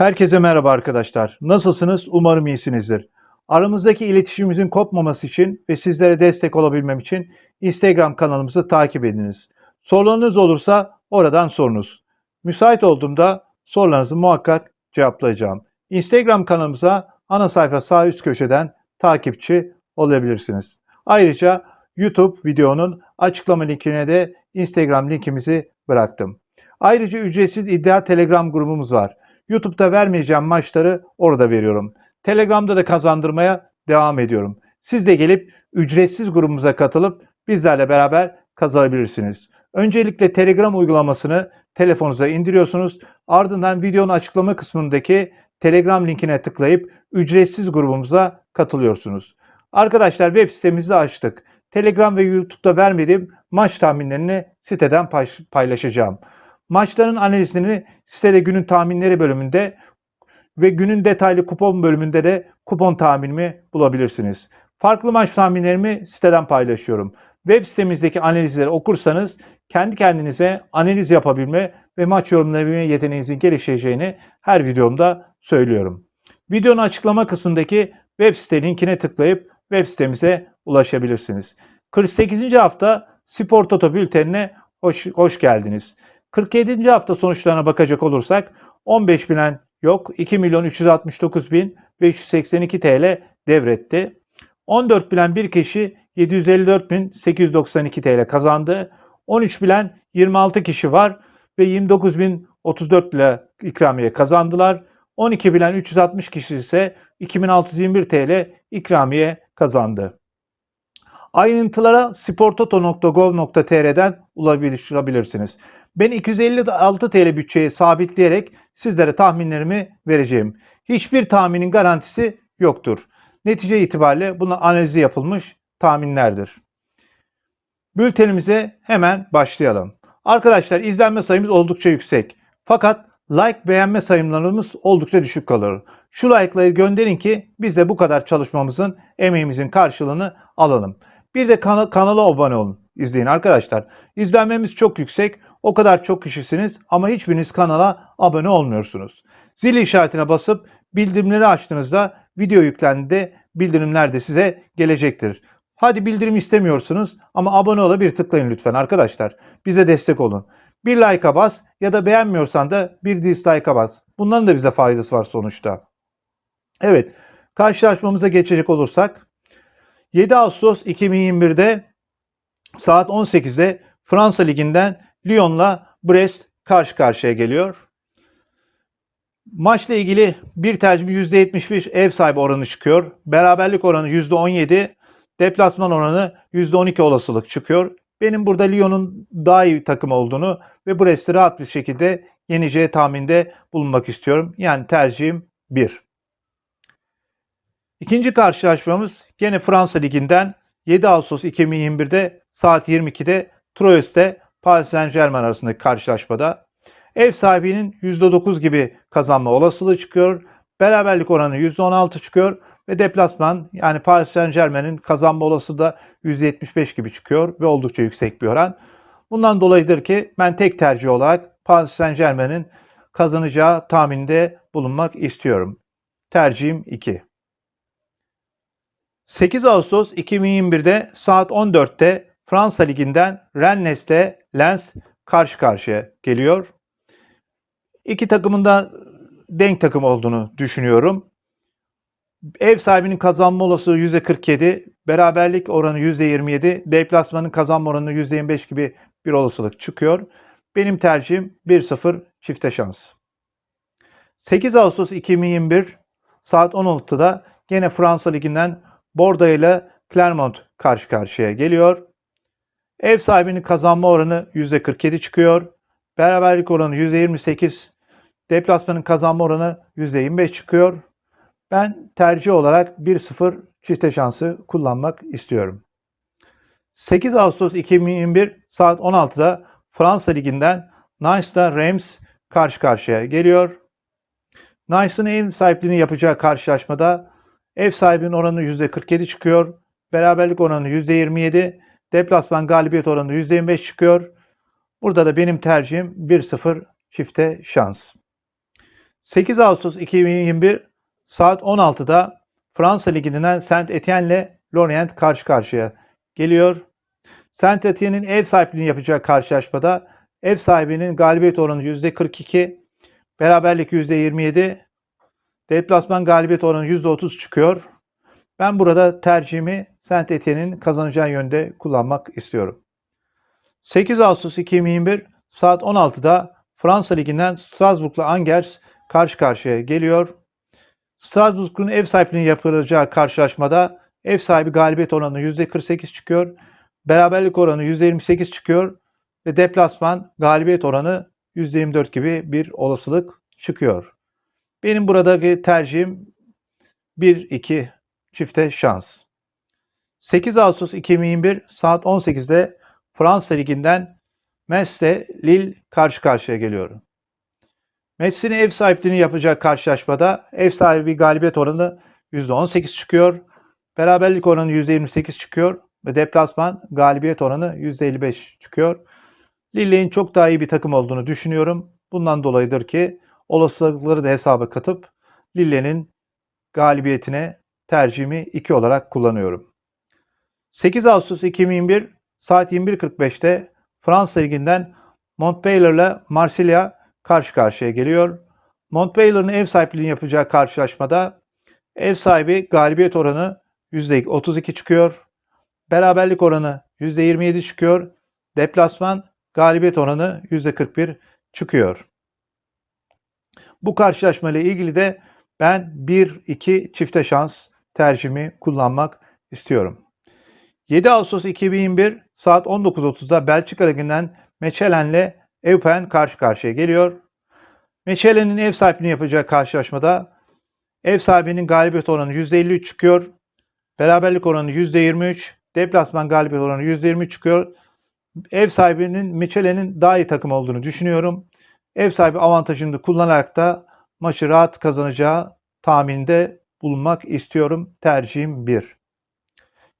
Herkese merhaba arkadaşlar. Nasılsınız? Umarım iyisinizdir. Aramızdaki iletişimimizin kopmaması için ve sizlere destek olabilmem için Instagram kanalımızı takip ediniz. Sorularınız olursa oradan sorunuz. Müsait olduğumda sorularınızı muhakkak cevaplayacağım. Instagram kanalımıza ana sayfa sağ üst köşeden takipçi olabilirsiniz. Ayrıca YouTube videonun açıklama linkine de Instagram linkimizi bıraktım. Ayrıca ücretsiz iddia Telegram grubumuz var. YouTube'da vermeyeceğim maçları orada veriyorum. Telegram'da da kazandırmaya devam ediyorum. Siz de gelip ücretsiz grubumuza katılıp bizlerle beraber kazanabilirsiniz. Öncelikle Telegram uygulamasını telefonunuza indiriyorsunuz. Ardından videonun açıklama kısmındaki Telegram linkine tıklayıp ücretsiz grubumuza katılıyorsunuz. Arkadaşlar web sitemizi açtık. Telegram ve YouTube'da vermediğim maç tahminlerini siteden paylaş- paylaşacağım. Maçların analizini sitede günün tahminleri bölümünde ve günün detaylı kupon bölümünde de kupon tahminimi bulabilirsiniz. Farklı maç tahminlerimi siteden paylaşıyorum. Web sitemizdeki analizleri okursanız kendi kendinize analiz yapabilme ve maç yorumlayabilme yeteneğinizin gelişeceğini her videomda söylüyorum. Videonun açıklama kısmındaki web site linkine tıklayıp web sitemize ulaşabilirsiniz. 48. hafta Spor Toto bültenine hoş, hoş geldiniz. 47. hafta sonuçlarına bakacak olursak 15 bilen yok. 2 milyon 369 bin 582 TL devretti. 14 bilen bir kişi 754 bin 892 TL kazandı. 13 bilen 26 kişi var ve 29 bin 34 lira ikramiye kazandılar. 12 bilen 360 kişi ise 2621 TL ikramiye kazandı. Ayrıntılara sportoto.gov.tr'den ulaşabilirsiniz. Ben 256 TL bütçeyi sabitleyerek sizlere tahminlerimi vereceğim. Hiçbir tahminin garantisi yoktur. Netice itibariyle buna analizi yapılmış tahminlerdir. Bültenimize hemen başlayalım. Arkadaşlar izlenme sayımız oldukça yüksek. Fakat like beğenme sayımlarımız oldukça düşük kalır. Şu like'ları gönderin ki biz de bu kadar çalışmamızın, emeğimizin karşılığını alalım. Bir de kana- kanala abone olun, izleyin arkadaşlar. İzlenmemiz çok yüksek. O kadar çok kişisiniz ama hiçbiriniz kanala abone olmuyorsunuz. Zil işaretine basıp bildirimleri açtığınızda video yüklendiğinde bildirimler de size gelecektir. Hadi bildirim istemiyorsunuz ama abone ola bir tıklayın lütfen arkadaşlar. Bize destek olun. Bir like'a bas ya da beğenmiyorsan da bir dislike'a bas. Bunların da bize faydası var sonuçta. Evet, karşılaşmamıza geçecek olursak 7 Ağustos 2021'de saat 18'de Fransa Ligi'nden Lyon'la Brest karşı karşıya geliyor. Maçla ilgili bir tercih %71 ev sahibi oranı çıkıyor. Beraberlik oranı %17, deplasman oranı %12 olasılık çıkıyor. Benim burada Lyon'un daha iyi takım olduğunu ve Brest'i rahat bir şekilde yeneceği tahminde bulunmak istiyorum. Yani tercihim 1. İkinci karşılaşmamız gene Fransa Ligi'nden 7 Ağustos 2021'de saat 22'de Troyes'te Paris Saint Germain arasındaki karşılaşmada ev sahibinin %9 gibi kazanma olasılığı çıkıyor. Beraberlik oranı %16 çıkıyor ve deplasman yani Paris Saint Germain'in kazanma olasılığı da %75 gibi çıkıyor ve oldukça yüksek bir oran. Bundan dolayıdır ki ben tek tercih olarak Paris Saint Germain'in kazanacağı tahminde bulunmak istiyorum. Tercihim 2. 8 Ağustos 2021'de saat 14'te Fransa Ligi'nden Rennes'te Lens karşı karşıya geliyor. İki takımın da denk takım olduğunu düşünüyorum. Ev sahibinin kazanma olasılığı %47, beraberlik oranı %27, deplasmanın kazanma oranı %25 gibi bir olasılık çıkıyor. Benim tercihim 1-0 çifte şans. 8 Ağustos 2021 saat 16'da gene Fransa Ligi'nden Bordeaux ile Clermont karşı karşıya geliyor. Ev sahibinin kazanma oranı %47 çıkıyor. Beraberlik oranı %28. Deplasmanın kazanma oranı %25 çıkıyor. Ben tercih olarak 1-0 çifte şansı kullanmak istiyorum. 8 Ağustos 2021 saat 16'da Fransa Ligi'nden Nice'da Reims karşı karşıya geliyor. Nice'ın ev sahipliğini yapacağı karşılaşmada ev sahibinin oranı %47 çıkıyor. Beraberlik oranı %27. Deplasman galibiyet oranı %25 çıkıyor. Burada da benim tercihim 1-0 çifte şans. 8 Ağustos 2021 saat 16'da Fransa Ligi'nden Saint Etienne ile Lorient karşı karşıya geliyor. Saint Etienne'in ev sahipliğini yapacağı karşılaşmada ev sahibinin galibiyet oranı %42, beraberlik %27, deplasman galibiyet oranı %30 çıkıyor. Ben burada tercihimi Saint Etienne'in kazanacağı yönde kullanmak istiyorum. 8 Ağustos 2021 saat 16'da Fransa Ligi'nden Strasbourg'la Angers karşı karşıya geliyor. Strasbourg'un ev sahipliğini yapılacağı karşılaşmada ev sahibi galibiyet oranı %48 çıkıyor. Beraberlik oranı %28 çıkıyor ve deplasman galibiyet oranı %24 gibi bir olasılık çıkıyor. Benim buradaki tercihim 1-2 çifte şans. 8 Ağustos 2021 saat 18'de Fransa Ligi'nden Metz Lille karşı karşıya geliyor. Messi'nin ev sahipliğini yapacak karşılaşmada ev sahibi galibiyet oranı %18 çıkıyor. Beraberlik oranı %28 çıkıyor ve deplasman galibiyet oranı %55 çıkıyor. Lille'in çok daha iyi bir takım olduğunu düşünüyorum. Bundan dolayıdır ki olasılıkları da hesaba katıp Lille'nin galibiyetine tercihimi 2 olarak kullanıyorum. 8 Ağustos 2021 saat 21.45'te Fransa Ligi'nden Montpellier ile Marsilya karşı karşıya geliyor. Montpellier'ın ev sahipliğini yapacağı karşılaşmada ev sahibi galibiyet oranı %32 çıkıyor. Beraberlik oranı %27 çıkıyor. Deplasman galibiyet oranı %41 çıkıyor. Bu karşılaşma ile ilgili de ben 1-2 çifte şans tercihimi kullanmak istiyorum. 7 Ağustos 2021 saat 19.30'da Belçika Ligi'nden Mechelen ile Eupen karşı karşıya geliyor. Mechelen'in ev sahipliğini yapacağı karşılaşmada ev sahibinin galibiyet oranı %53 çıkıyor. Beraberlik oranı %23, deplasman galibiyet oranı %23 çıkıyor. Ev sahibinin Mechelen'in daha iyi takım olduğunu düşünüyorum. Ev sahibi avantajını kullanarak da maçı rahat kazanacağı tahmininde bulunmak istiyorum. Tercihim 1.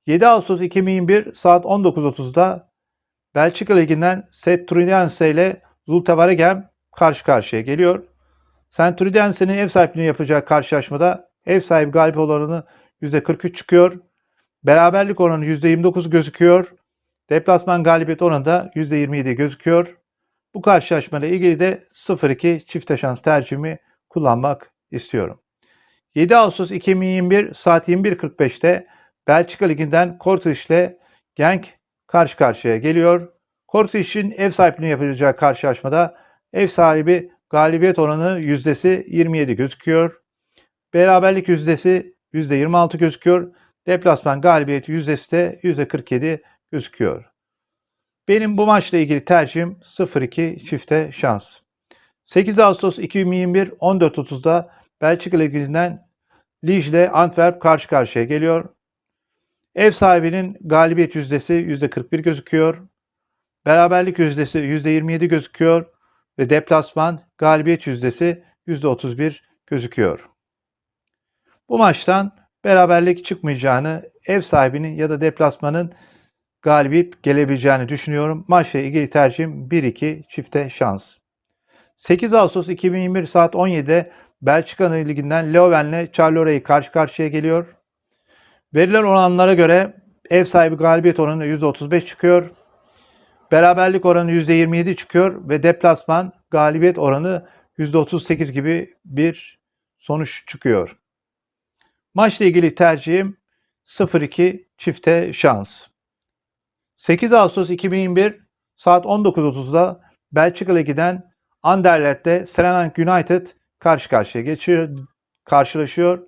7 Ağustos 2021 saat 19.30'da Belçika Ligi'nden Centuriense ile Zulte Waregem karşı karşıya geliyor. Centuriense'nin ev sahipliğini yapacağı karşılaşmada ev sahibi galip oranı %43 çıkıyor. Beraberlik oranı %29 gözüküyor. Deplasman galibiyet oranı da %27 gözüküyor. Bu karşılaşmayla ilgili de 0-2 çifte şans tercihimi kullanmak istiyorum. 7 Ağustos 2021 saat 21.45'te Belçika Ligi'nden Kortiş ile Genk karşı karşıya geliyor. Kortiş'in ev sahipliğini yapacağı karşılaşmada ev sahibi galibiyet oranı yüzdesi 27 gözüküyor. Beraberlik yüzdesi %26 gözüküyor. Deplasman galibiyet yüzdesi de %47 gözüküyor. Benim bu maçla ilgili tercihim 0-2 çifte şans. 8 Ağustos 2021 14.30'da Belçika Ligi'nden Lille ile Antwerp karşı karşıya geliyor. Ev sahibinin galibiyet yüzdesi %41 gözüküyor. Beraberlik yüzdesi %27 gözüküyor ve deplasman galibiyet yüzdesi %31 gözüküyor. Bu maçtan beraberlik çıkmayacağını, ev sahibinin ya da deplasmanın galibiyet gelebileceğini düşünüyorum. Maçla ilgili tercihim 1-2 çifte şans. 8 Ağustos 2021 saat 17'de Belçika Ligi'nden Leuven'le Charleroi karşı karşıya geliyor. Verilen oranlara göre ev sahibi galibiyet oranı %35 çıkıyor. Beraberlik oranı %27 çıkıyor ve deplasman galibiyet oranı %38 gibi bir sonuç çıkıyor. Maçla ilgili tercihim 0-2 çifte şans. 8 Ağustos 2021 saat 19.30'da Belçika Ligi'den Anderlecht'te Serenang United karşı karşıya geçiyor, karşılaşıyor.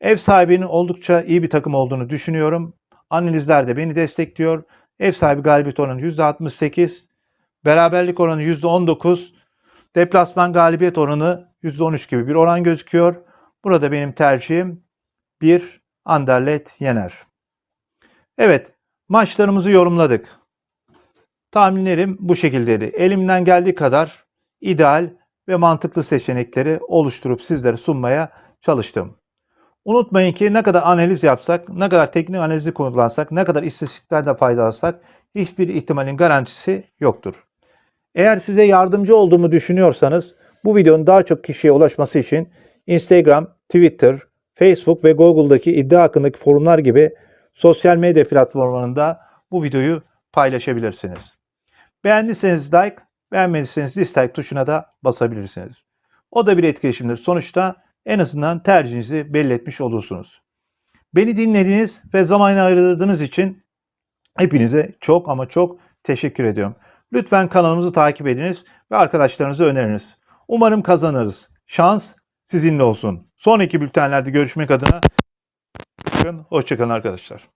Ev sahibinin oldukça iyi bir takım olduğunu düşünüyorum. Analizler de beni destekliyor. Ev sahibi galibiyet oranı %68, beraberlik oranı %19, deplasman galibiyet oranı %13 gibi bir oran gözüküyor. Burada benim tercihim 1 Anderlecht yener. Evet, maçlarımızı yorumladık. Tahminlerim bu şekildeydi. Elimden geldiği kadar ideal ve mantıklı seçenekleri oluşturup sizlere sunmaya çalıştım. Unutmayın ki ne kadar analiz yapsak, ne kadar teknik analizi kullansak, ne kadar istatistiklerden faydalansak hiçbir ihtimalin garantisi yoktur. Eğer size yardımcı olduğumu düşünüyorsanız Bu videonun daha çok kişiye ulaşması için Instagram, Twitter, Facebook ve Google'daki iddia hakkındaki forumlar gibi sosyal medya platformlarında bu videoyu paylaşabilirsiniz. Beğendiyseniz like, beğenmediyseniz dislike tuşuna da basabilirsiniz. O da bir etkileşimdir. Sonuçta en azından tercihinizi belli etmiş olursunuz. Beni dinlediğiniz ve zaman ayırdığınız için hepinize çok ama çok teşekkür ediyorum. Lütfen kanalımızı takip ediniz ve arkadaşlarınıza öneriniz. Umarım kazanırız. Şans sizinle olsun. Sonraki bültenlerde görüşmek adına hoşçakalın arkadaşlar.